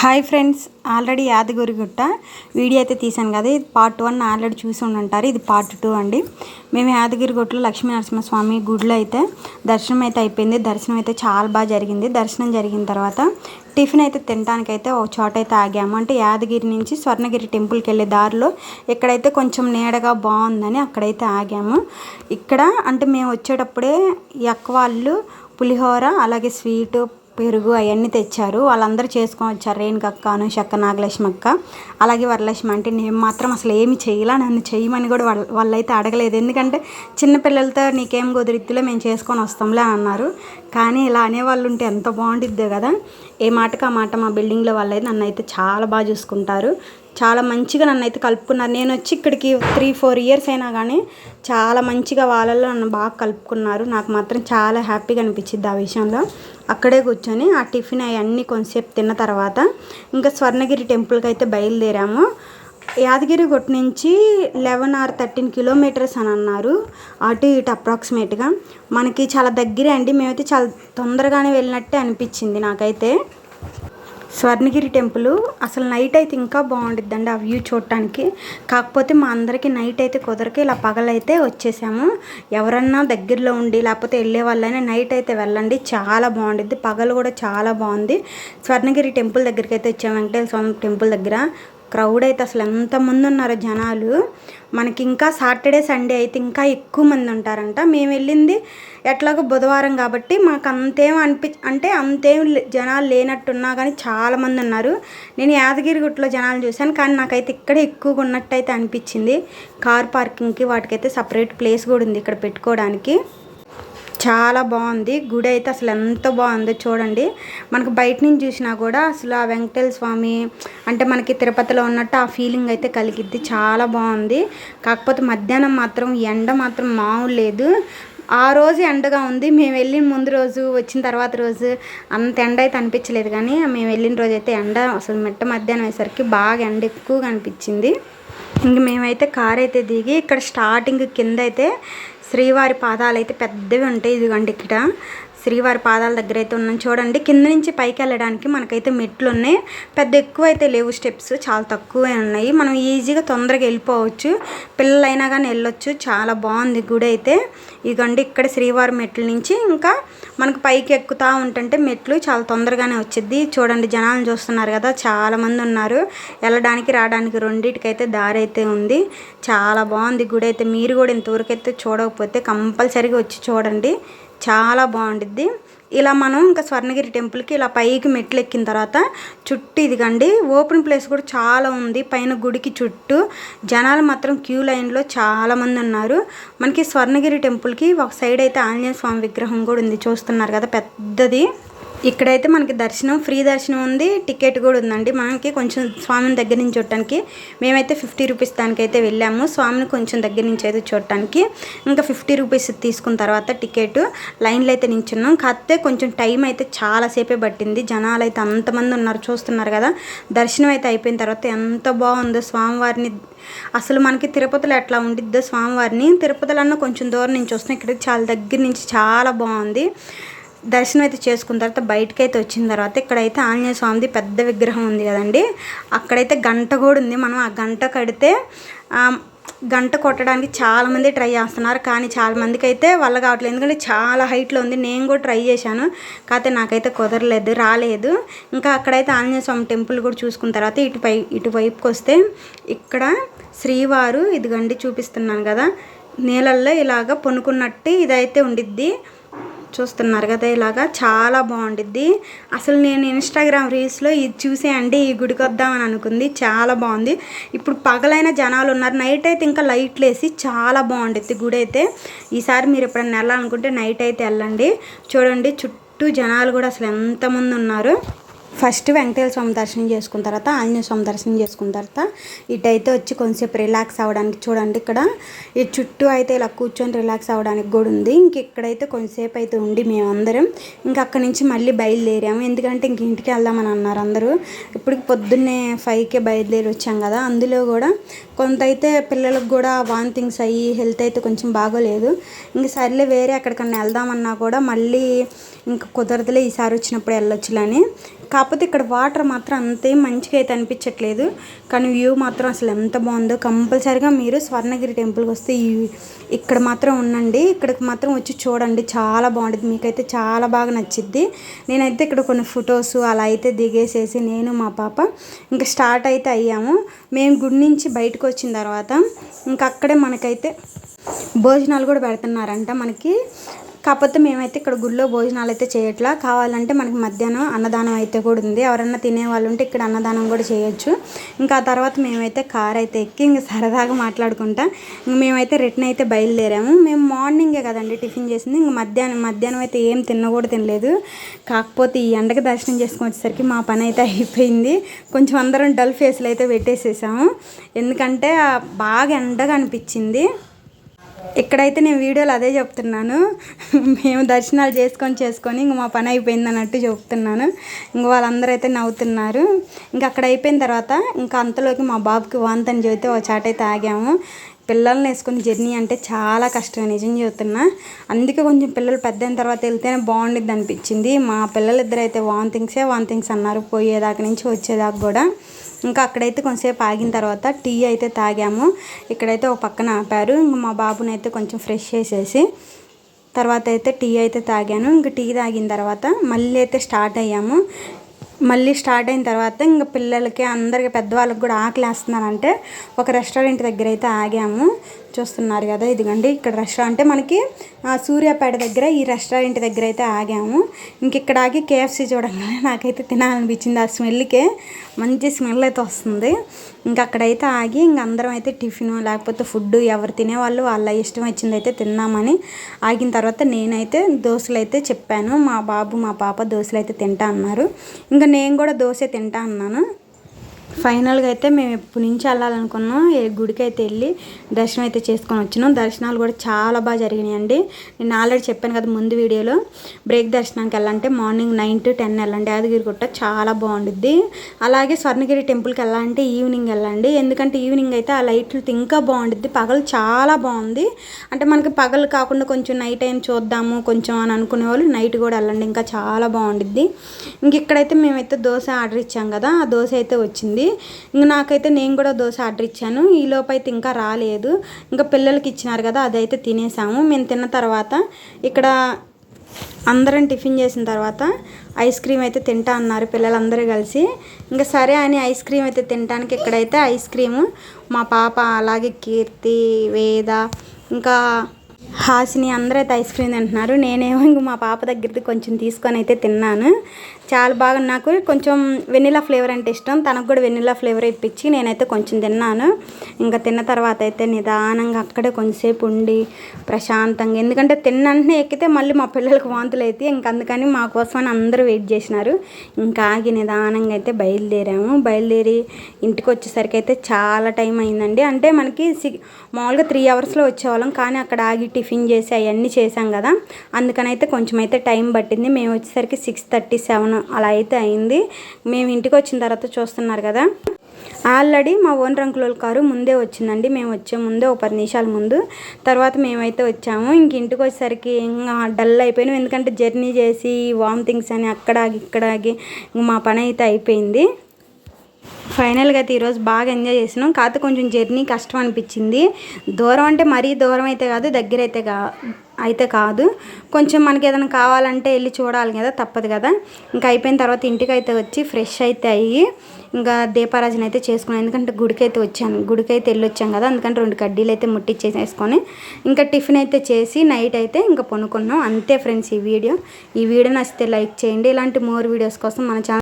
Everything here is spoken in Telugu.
Hi friends already Yadagirigutta video అయితే తీసాను కదా ఇది పార్ట్ వన్ ఆల్రెడీ చూసి ఉంటారు ఇది పార్ట్ టూ అండి. మేము యాదగిరిగుట్టలో లక్ష్మీ నరసింహస్వామి గుడిలో అయితే దర్శనం అయితే అయిపోయింది దర్శనం అయితే చాలా బాగా జరిగింది. దర్శనం జరిగిన తర్వాత టిఫిన్ అయితే తినడానికి అయితే ఒక చోట అయితే ఆగాము. అంటే యాదగిరి నుంచి స్వర్ణగిరి టెంపుల్కి వెళ్ళే దారిలో ఇక్కడైతే కొంచెం నీడగా బాగుందని అక్కడైతే ఆగాము. ఇక్కడ అంటే మేము వచ్చేటప్పుడే ఈ వాళ్ళు పులిహోర అలాగే స్వీటు పెరుగు అవన్నీ తెచ్చారు. వాళ్ళందరూ చేసుకొని వచ్చారు. రేణుక చెక్క అనుషక్క నాగలక్ష్మి అక్క అలాగే వరలక్ష్మి అంటే నేను మాత్రం అసలు ఏమి చేయలా నన్ను చేయమని కూడా వాళ్ళ వాళ్ళైతే అడగలేదు. ఎందుకంటే చిన్నపిల్లలతో నీకేం కుదిరిద్దులో మేము చేసుకొని వస్తాంలే అన్నారు. కానీ ఇలా అనేవాళ్ళు ఉంటే ఎంత బాగుండిద్దో కదా. ఏ మాటకు ఆ మాట మా బిల్డింగ్లో వాళ్ళైతే నన్ను అయితే చాలా బాగా చూసుకుంటారు. చాలా మంచిగా నన్ను అయితే కలుపుకున్నారు. నేను వచ్చి ఇక్కడికి త్రీ ఫోర్ ఇయర్స్ అయినా కానీ చాలా మంచిగా వాళ్ళల్లో నన్ను బాగా కలుపుకున్నారు. నాకు మాత్రం చాలా హ్యాపీగా అనిపించింది ఆ విషయంలో. అక్కడే కూర్చొని ఆ టిఫిన్ అవన్నీ కొంతసేపు తిన్న తర్వాత ఇంకా స్వర్ణగిరి టెంపుల్కి అయితే బయలుదేరాము. యాదగిరి గుట్ట నుంచి లెవెన్ ఆర్ థర్టీన్ కిలోమీటర్స్ అని అన్నారు. అటు ఇటు అప్రాక్సిమేట్గా మనకి చాలా దగ్గరే అండి. మేమైతే చాలా తొందరగానే వెళ్ళినట్టే అనిపించింది నాకైతే. స్వర్ణగిరి టెంపుల్ అసలు నైట్ అయితే ఇంకా బాగుంటుందండి ఆ వ్యూ చూడటానికి. కాకపోతే మా అందరికీ నైట్ అయితే కుదరక ఇలా పగలైతే వచ్చేసాము. ఎవరన్నా దగ్గరలో ఉండి లేకపోతే వెళ్ళే వాళ్ళైనా నైట్ అయితే వెళ్ళండి. చాలా బాగుంటుంది పగలు కూడా చాలా బాగుంది. స్వర్ణగిరి టెంపుల్ దగ్గరికి అయితే వచ్చాము. వెంకటేశ్వర స్వామి టెంపుల్ దగ్గర. క్రౌడ్ అయితే అసలు ఎంతమంది ఉన్నారు జనాలు. మనకి ఇంకా సాటర్డే సండే అయితే ఇంకా ఎక్కువ మంది ఉంటారంట మేము వెళ్ళింది ఎట్లాగో బుధవారం కాబట్టి మాకు అంతేం అనిపి అంటే అంతేం జనాలు లేనట్టున్నా కానీ చాలామంది ఉన్నారు నేను యాదగిరిగుట్లో జనాలు చూశాను కానీ నాకైతే ఇక్కడే ఎక్కువగా ఉన్నట్టు అయితే అనిపించింది. కార్ పార్కింగ్కి వాటికైతే సపరేట్ ప్లేస్ కూడా ఉంది ఇక్కడ పెట్టుకోవడానికి. చాలా బాగుంది. గుడి అయితే అసలు ఎంత బాగుందో చూడండి. మనకు బయట నుంచి చూసినా కూడా అసలు ఆ వెంకటేశ్వర స్వామి అంటే మనకి తిరుపతిలో ఉన్నట్టు ఆ ఫీలింగ్ అయితే కలిగిద్ది. చాలా బాగుంది. కాకపోతే మధ్యాహ్నం మాత్రం ఎండ మాత్రం మామూలు లేదు. ఆ రోజు ఎండగా ఉంది. మేము వెళ్ళిన ముందు రోజు వచ్చిన తర్వాత రోజు అంత ఎండ అయితే అనిపించలేదు కానీ మేము వెళ్ళిన రోజు అయితే ఎండ అసలు మిట్ట మధ్యాహ్నం అయ్యేసరికి బాగా ఎండ ఎక్కువగా అనిపించింది. ఇంక మేమైతే కార్ అయితే దిగి ఇక్కడ స్టార్టింగ్ కింద అయితే శ్రీవారి పాదాలు అయితే పెద్దవి ఉంటాయి. ఇదిగోండి ఇక్కడ. శ్రీవారి పాదాల దగ్గర అయితే ఉన్నాం. చూడండి కింద నుంచి పైకి వెళ్ళడానికి మనకైతే మెట్లు ఉన్నాయి పెద్ద ఎక్కువ అయితే లేవు స్టెప్స్ చాలా తక్కువే ఉన్నాయి. మనం ఈజీగా తొందరగా వెళ్ళిపోవచ్చు. పిల్లలైనా కానీ వెళ్ళొచ్చు. చాలా బాగుంది గుడి అయితే. ఇదిగోండి ఇక్కడ శ్రీవారి మెట్ల నుంచి ఇంకా మనకు పైకి ఎక్కుతూ ఉంటుంటే మెట్లు చాలా తొందరగానే వచ్చింది. చూడండి జనాలను చూస్తున్నారు కదా చాలామంది ఉన్నారు. వెళ్ళడానికి రావడానికి రెండింటికైతే దారి అయితే ఉంది. చాలా బాగుంది గుడి అయితే. మీరు కూడా ఇంతవరకు అయితే చూడకపోతే కంపల్సరీగా వచ్చి చూడండి. చాలా బాగుండిద్ది. ఇలా మనం ఇంకా స్వర్ణగిరి టెంపుల్కి ఇలా పైకి మెట్లు ఎక్కిన తర్వాత చుట్టూ ఇదిగండి ఓపెన్ ప్లేస్ కూడా చాలా ఉంది. పైన గుడికి చుట్టూ జనాలు మాత్రం క్యూ లైన్లో చాలామంది ఉన్నారు. మనకి స్వర్ణగిరి టెంపుల్కి ఒక సైడ్ అయితే ఆంజనేయ స్వామి విగ్రహం కూడా ఉంది. చూస్తున్నారు కదా పెద్దది. ఇక్కడైతే మనకి దర్శనం ఫ్రీ దర్శనం ఉంది. టికెట్ కూడా ఉందండి. మనకి కొంచెం స్వామిని దగ్గర నుంచి చూడటానికి మేమైతే ఫిఫ్టీ రూపీస్ దానికైతే వెళ్ళాము. స్వామిని కొంచెం దగ్గర నుంచి అయితే చూడటానికి ఇంకా ఫిఫ్టీ రూపీస్ తీసుకున్న తర్వాత టికెట్ లైన్లో అయితే నించున్నాం. కాకపోతే కొంచెం టైం అయితే చాలాసేపే పట్టింది. జనాలు అయితే అంతమంది ఉన్నారు చూస్తున్నారు కదా. దర్శనం అయితే అయిపోయిన తర్వాత ఎంత బాగుందో స్వామివారిని. అసలు మనకి తిరుపతిలో ఎట్లా ఉండిద్దో స్వామివారిని. తిరుపతిలో అన్న కొంచెం దూరం నుంచి వస్తున్నాం ఇక్కడికి చాలా దగ్గర నుంచి చాలా బాగుంది. దర్శనం అయితే చేసుకున్న తర్వాత బయటకు అయితే వచ్చిన తర్వాత ఇక్కడైతే ఆంజనేయ స్వామిది పెద్ద విగ్రహం ఉంది కదండి. అక్కడైతే గంట కూడా ఉంది. మనం ఆ గంట కడితే గంట కొట్టడానికి చాలామంది ట్రై చేస్తున్నారు. కానీ చాలా మందికి అయితే వల్ల కావట్లేదు. ఎందుకంటే చాలా హైట్లో ఉంది. నేను కూడా ట్రై చేశాను. కాకపోతే నాకైతే కుదరలేదు రాలేదు. ఇంకా అక్కడైతే ఆంజనేయ స్వామి టెంపుల్ కూడా చూసుకున్న తర్వాత ఇటుపై ఇటువైపుకి వస్తే ఇక్కడ శ్రీవారు ఇదిగండి చూపిస్తున్నాను కదా నీళ్ళల్లో ఇలాగ పొనుకున్నట్టు ఇదైతే ఉండిద్ది. చూస్తున్నారు కదా ఇలాగా. చాలా బాగుండిద్ది. అసలు నేను ఇన్స్టాగ్రామ్ రీల్స్లో ఇది చూసేయండి ఈ గుడికి వద్దామని అనుకుంది. చాలా బాగుంది. ఇప్పుడు పగలైన జనాలు ఉన్నారు. నైట్ అయితే ఇంకా లైట్లు వేసి చాలా బాగుండిద్ది గుడి అయితే. ఈసారి మీరు ఎప్పుడైనా వెళ్ళాలనుకుంటే నైట్ అయితే వెళ్ళండి. చూడండి చుట్టూ జనాలు కూడా అసలు ఎంతమంది ఉన్నారు. ఫస్ట్ వెంకటేశ్వర స్వామి దర్శనం చేసుకున్న తర్వాత ఆంజనేయ స్వామి దర్శనం చేసుకున్న తర్వాత ఇటైతే వచ్చి కొంచెంసేపు రిలాక్స్ అవ్వడానికి చూడండి ఇక్కడ. ఈ చుట్టూ అయితే ఇలా కూర్చొని రిలాక్స్ అవ్వడానికి కూడా ఉంది. ఇంక ఇక్కడైతే కొంచెంసేపు అయితే ఉండి మేమందరం ఇంకా అక్కడి నుంచి మళ్ళీ బయలుదేరాము. ఎందుకంటే ఇంక ఇంటికి వెళ్దామని అన్నారు అందరూ. ఇప్పటికి పొద్దున్నే ఫైవ్కే బయలుదేరి వచ్చాం కదా. అందులో కూడా కొంత అయితే పిల్లలకు కూడా వాంతింగ్స్ అయ్యి హెల్త్ అయితే కొంచెం బాగోలేదు. ఇంక సర్లే వేరే ఎక్కడికన్నా వెళ్దామన్నా కూడా మళ్ళీ ఇంక కుదరదులే ఈసారి వచ్చినప్పుడు వెళ్ళొచ్చులని. కాకపోతే ఇక్కడ వాటర్ మాత్రం అంతే మంచిగా అయితే అనిపించట్లేదు. కానీ వ్యూ మాత్రం అసలు ఎంత బాగుందో. కంపల్సరీగా మీరు స్వర్ణగిరి టెంపుల్కి వస్తే ఈ ఇక్కడ మాత్రం ఉండండి. ఇక్కడికి మాత్రం వచ్చి చూడండి. చాలా బాగుంటుంది. మీకైతే చాలా బాగా నచ్చిద్ది. నేనైతే ఇక్కడ కొన్ని ఫొటోస్ అలా అయితే దిగేసేసి నేను మా పాప ఇంకా స్టార్ట్ అయితే అయ్యాము. మేము గుడి నుంచి బయటకు వచ్చిన తర్వాత ఇంకా అక్కడే మనకైతే భోజనాలు కూడా పెడుతున్నారంట మనకి. కాకపోతే మేమైతే ఇక్కడ గుళ్ళో భోజనాలు అయితే చేయట్లా. కావాలంటే మనకి మధ్యాహ్నం అన్నదానం అయితే కూడా ఉంది. ఎవరన్నా తినే వాళ్ళు ఉంటే ఇక్కడ అన్నదానం కూడా చేయొచ్చు. ఇంకా ఆ తర్వాత మేమైతే కార్ అయితే ఎక్కి ఇంకా సరదాగా మాట్లాడుకుంటా. మేమైతే రిటర్న్ అయితే బయలుదేరాము. మేము మార్నింగే కదండి టిఫిన్ చేసింది. ఇంక మధ్యాహ్నం మధ్యాహ్నం అయితే ఏం తిన్న కూడా తినలేదు. కాకపోతే ఈ ఎండకి దర్శనం చేసుకుని వచ్చేసరికి మా పని అయితే అయిపోయింది. కొంచెం అందరం డల్ ఫేస్లు అయితే పెట్టేసేసాము. ఎందుకంటే బాగా ఎండగా అనిపించింది. ఇక్కడైతే నేను వీడియోలో అదే చెప్తున్నాను. మేము దర్శనాలు చేసుకొని చేసుకొని ఇంక మా పని అయిపోయింది అన్నట్టు చెప్తున్నాను. ఇంక వాళ్ళందరూ అయితే నవ్వుతున్నారు. ఇంకా అక్కడ అయిపోయిన తర్వాత ఇంకా అంతలోకి మా బాబుకి వాంతని చెబితే ఒక చాట అయితే ఆగాము. పిల్లల్ని వేసుకుని జర్నీ అంటే చాలా కష్టం నిజం చెబుతున్నా. అందుకే కొంచెం పిల్లలు పెద్దయిన తర్వాత వెళ్తేనే బాగుండిద్ది అనిపించింది. మా పిల్లలు అయితే వాంతింగ్సే వాంతింగ్స్ అన్నారు పోయేదాకా నుంచి వచ్చేదాకా కూడా. ఇంకా అక్కడైతే కొంచెంసేపు ఆగిన తర్వాత టీ అయితే తాగాము. ఇక్కడైతే ఒక పక్కన ఆపారు. ఇంక మా బాబుని అయితే కొంచెం ఫ్రెష్ చేసేసి తర్వాత అయితే టీ అయితే తాగాను. ఇంకా టీ తాగిన తర్వాత మళ్ళీ అయితే స్టార్ట్ అయ్యాము. మళ్ళీ స్టార్ట్ అయిన తర్వాత ఇంకా పిల్లలకి అందరికి పెద్దవాళ్ళకి కూడా ఆకలి వేస్తున్నారంటే ఒక రెస్టారెంట్ దగ్గర అయితే ఆగాము. చూస్తున్నారు కదా. ఇదిగండి ఇక్కడ రెస్టారెంట్ అంటే మనకి సూర్యాపేట దగ్గర ఈ రెస్టారెంట్ దగ్గర అయితే ఆగాము. ఇంక ఇక్కడ ఆగి కేఎఫ్సీ చూడగానే నాకైతే తినాలనిపించింది. ఆ స్మెల్కే మంచి స్మెల్ అయితే వస్తుంది. ఇంకా అక్కడైతే ఆగి ఇంక అందరం అయితే టిఫిన్ లేకపోతే ఫుడ్ ఎవరు తినేవాళ్ళు వాళ్ళ ఇష్టం వచ్చింది అయితే తిన్నామని ఆగిన తర్వాత నేనైతే దోశలు అయితే చెప్పాను. మా బాబు మా పాప దోశలు అయితే తింటా అన్నారు. ఇంకా నేను కూడా దోశ తింటా అన్నాను. ఫైనల్గా అయితే మేము ఎప్పటి నుంచి వెళ్ళాలనుకున్నాం ఏ గుడికి అయితే వెళ్ళి దర్శనం అయితే చేసుకొని వచ్చినాం. దర్శనాలు కూడా చాలా బాగా జరిగినాయండి. నేను ఆల్రెడీ చెప్పాను కదా ముందు వీడియోలో బ్రేక్ దర్శనానికి వెళ్ళాలంటే మార్నింగ్ నైన్ టు టెన్ వెళ్ళండి. యాదగిరి గుట్ట చాలా బాగుండుద్ది. అలాగే స్వర్ణగిరి టెంపుల్కి వెళ్ళాలంటే ఈవినింగ్ వెళ్ళండి. ఎందుకంటే ఈవినింగ్ అయితే ఆ లైట్లు ఇంకా బాగుండుద్ది. పగలు చాలా బాగుంది. అంటే మనకి పగలు కాకుండా కొంచెం నైట్ టైం చూద్దాము కొంచెం అని అనుకునే వాళ్ళు నైట్ కూడా వెళ్ళండి. ఇంకా చాలా బాగుండుద్ది. ఇంక ఇక్కడైతే మేమైతే దోశ ఆర్డర్ ఇచ్చాం కదా ఆ దోశ అయితే వచ్చింది. ఇంక నాకైతే నేను కూడా దోశ ఆర్డర్ ఇచ్చాను. ఈ లోపైతే అయితే ఇంకా రాలేదు. ఇంకా పిల్లలకి ఇచ్చినారు కదా అదైతే తినేసాము. మేము తిన్న తర్వాత ఇక్కడ అందరం టిఫిన్ చేసిన తర్వాత ఐస్ క్రీమ్ అయితే తింటా అన్నారు పిల్లలందరూ కలిసి. ఇంకా సరే అని ఐస్ క్రీమ్ అయితే తినడానికి ఇక్కడైతే ఐస్ క్రీము మా పాప అలాగే కీర్తి వేద ఇంకా హాసిని అందరూ అయితే ఐస్ క్రీమ్ తింటున్నారు. నేనేమో ఇంక మా పాప దగ్గరది కొంచెం తీసుకొని అయితే తిన్నాను. చాలా బాగా నాకు కొంచెం వెనిలా ఫ్లేవర్ అంటే ఇష్టం. తనకు కూడా వెనిలా ఫ్లేవర్ ఇప్పించి నేనైతే కొంచెం తిన్నాను. ఇంకా తిన్న తర్వాత అయితే నిదానంగా అక్కడే కొంచెంసేపు ఉండి ప్రశాంతంగా ఎందుకంటే తిన్నంటే ఎక్కితే మళ్ళీ మా పిల్లలకు వాంతులు అయితే ఇంక అందుకని మా కోసమని అందరూ వెయిట్ చేసినారు. ఇంకా ఆగి నిదానంగా అయితే బయలుదేరాము. బయలుదేరి ఇంటికి వచ్చేసరికి అయితే చాలా టైం అయిందండి. అంటే మనకి సి మామూలుగా త్రీ అవర్స్లో వచ్చేవాళ్ళం. కానీ అక్కడ ఆగి టిఫిన్ చేసి అవన్నీ చేసాం కదా. అందుకనైతే కొంచెం అయితే టైం పట్టింది. మేము వచ్చేసరికి సిక్స్ థర్టీ సెవెన్ అలా అయితే అయింది. మేము ఇంటికి వచ్చిన తర్వాత చూస్తున్నారు కదా. ఆల్రెడీ మా ఓన్ రంకులోల కారు ముందే వచ్చిందండి. మేము వచ్చే ముందే ఒక పది నిమిషాల ముందు. తర్వాత మేమైతే వచ్చాము. ఇంక ఇంటికి వచ్చేసరికి ఇంకా డల్ అయిపోయినాం. ఎందుకంటే జర్నీ చేసి వామిటింగ్స్ అని అక్కడ ఆగి ఇక్కడ ఆగి మా పని అయితే అయిపోయింది. ఫైనల్గా అయితే ఈరోజు బాగా ఎంజాయ్ చేసినాం. కాకపోతే కొంచెం జర్నీ కష్టం అనిపించింది. దూరం అంటే మరీ దూరం అయితే కాదు దగ్గర అయితే కా అయితే కాదు. కొంచెం మనకి ఏదైనా కావాలంటే వెళ్ళి చూడాలి కదా తప్పదు కదా. ఇంకా అయిపోయిన తర్వాత ఇంటికి అయితే వచ్చి ఫ్రెష్ అయితే అయ్యి ఇంకా దీపారాజన అయితే చేసుకున్నాను. ఎందుకంటే గుడికి అయితే వచ్చాను. గుడికి అయితే వెళ్ళి వచ్చాం కదా అందుకంటే రెండు కడ్డీలు అయితే ముట్టించేసేసుకొని ఇంకా టిఫిన్ అయితే చేసి నైట్ అయితే ఇంకా పనుకున్నాం. అంతే ఫ్రెండ్స్ ఈ వీడియో. ఈ వీడియో నచ్చితే లైక్ చేయండి. ఇలాంటి మోర్ వీడియోస్ కోసం మన ఛానల్